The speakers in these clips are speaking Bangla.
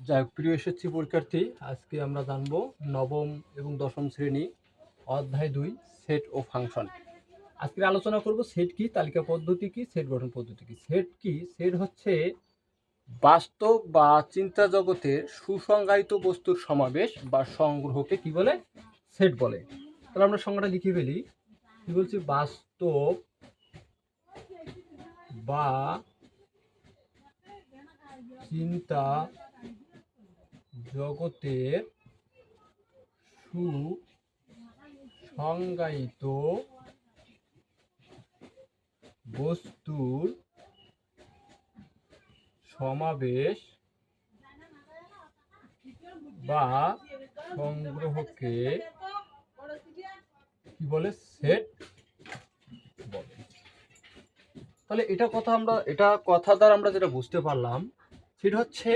যাই হোক, প্রিয় এসেছি পরীক্ষার্থী আজকে আমরা জানব নবম এবং দশম শ্রেণি অধ্যায় দুই সেট ও ফাংশন আজকে আলোচনা করব সেট কি তালিকা পদ্ধতি কি সেট গঠন পদ্ধতি কি? সেট কি? সেট হচ্ছে বাস্তব বা চিন্তা জগতের সুসংজ্ঞায়িত বস্তুর সমাবেশ বা সংগ্রহকে কি বলে? সেট বলে। তাহলে আমরা সংজ্ঞাটা লিখে ফেলি। কি বলছি? বাস্তব বা চিন্তা জগতের সুসংজ্ঞায়িত বস্তুর সমাবেশ বা সংগ্রহকে কি বলে? সেট বলে। তাহলে এটা কথা আমরা, এটা কথা দ্বারা আমরা যেটা বুঝতে পারলাম, সেটা হচ্ছে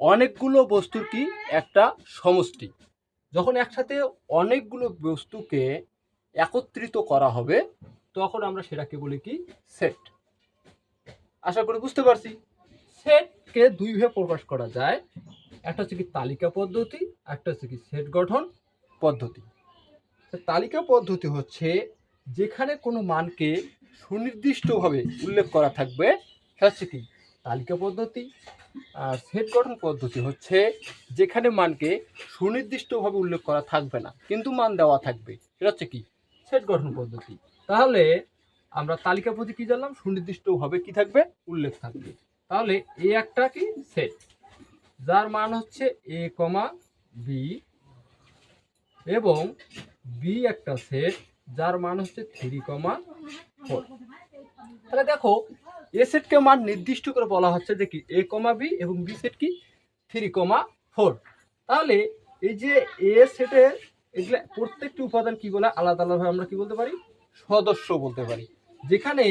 অনেকগুলো বস্তুর কি? একটা সমষ্টি। যখন একসাথে অনেকগুলো বস্তুকে একত্রিত করা হবে, তখন আমরা সেটাকে বলি কি? সেট। আশা করি বুঝতে পারছি। সেটকে দুই ভাবে প্রকাশ করা যায়। একটা হচ্ছে কি তালিকা পদ্ধতি, একটা হচ্ছে কি সেট গঠন পদ্ধতি। তালিকা পদ্ধতি হচ্ছে যেখানে কোনো মানকে সুনির্দিষ্টভাবে উল্লেখ করা থাকবে, সেটা হচ্ছে কি? তালিকা পদ্ধতি সেট গঠন পদ্ধতি হচ্ছে যেখানে মানকে সুনির্দিষ্টভাবে উল্লেখ করা থাকবে না, কিন্তু মান দেওয়া থাকবে। সেটা হচ্ছে কি? সেট গঠন পদ্ধতি। তাহলে আমরা তালিকা পদ্ধতি কি জানলাম? সুনির্দিষ্টভাবে কি থাকবে? উল্লেখ থাকবে। তাহলে এ একটা কি? সেট। যার মান হচ্ছে এ কমা বি এবং বি একটা সেট, যার মান হচ্ছে থ্রি কমা ফোর। তাহলে দেখো এ সেটকে মান নির্দিষ্ট করে বলা হচ্ছে যে কি? এ কমা বি এবং বি সেট কি? থ্রি কমা ফোর তাহলে এই যে এ সেটের এগুলো প্রত্যেকটি উপাদান কি বলে? আলাদা আলাদাভাবে আমরা কি বলতে পারি? সদস্য বলতে পারি। যেখানে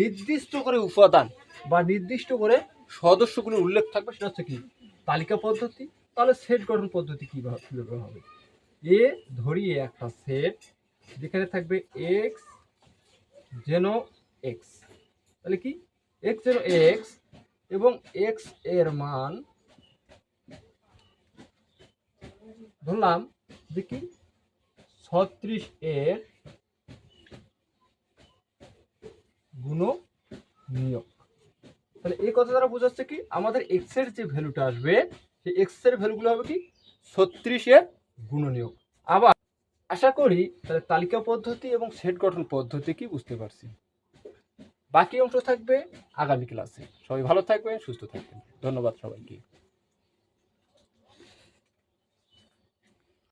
নির্দিষ্ট করে উপাদান বা নির্দিষ্ট করে সদস্যগুলো উল্লেখ থাকবে সেটা হচ্ছে কি? তালিকা পদ্ধতি। তাহলে সেট গঠন পদ্ধতি কীভাবে হবে? এ ধরিয়ে একটা সেট যেখানে থাকবে এক্স যেন এক্স তাহলে কি? এক্স যেন এক্স এবং এক্সের মান ধরলাম কি ছত্রিশ এর গুণ নিয়োগ। তাহলে এই কথা দ্বারা বোঝাচ্ছে কি, আমাদের এক্সের যে ভ্যালুটা আসবে, সেই এক্সের ভ্যালুগুলো হবে কি ছত্রিশের গুণনীয়ক আবার আশা করি তাহলে তালিকা পদ্ধতি এবং সেট গঠন পদ্ধতি কি বুঝতে পারছি। বাকি অংশ থাকবে আগামী ক্লাসে। সবাই ভালো থাকবেন সুস্থ থাকবেন। ধন্যবাদ সবাইকে।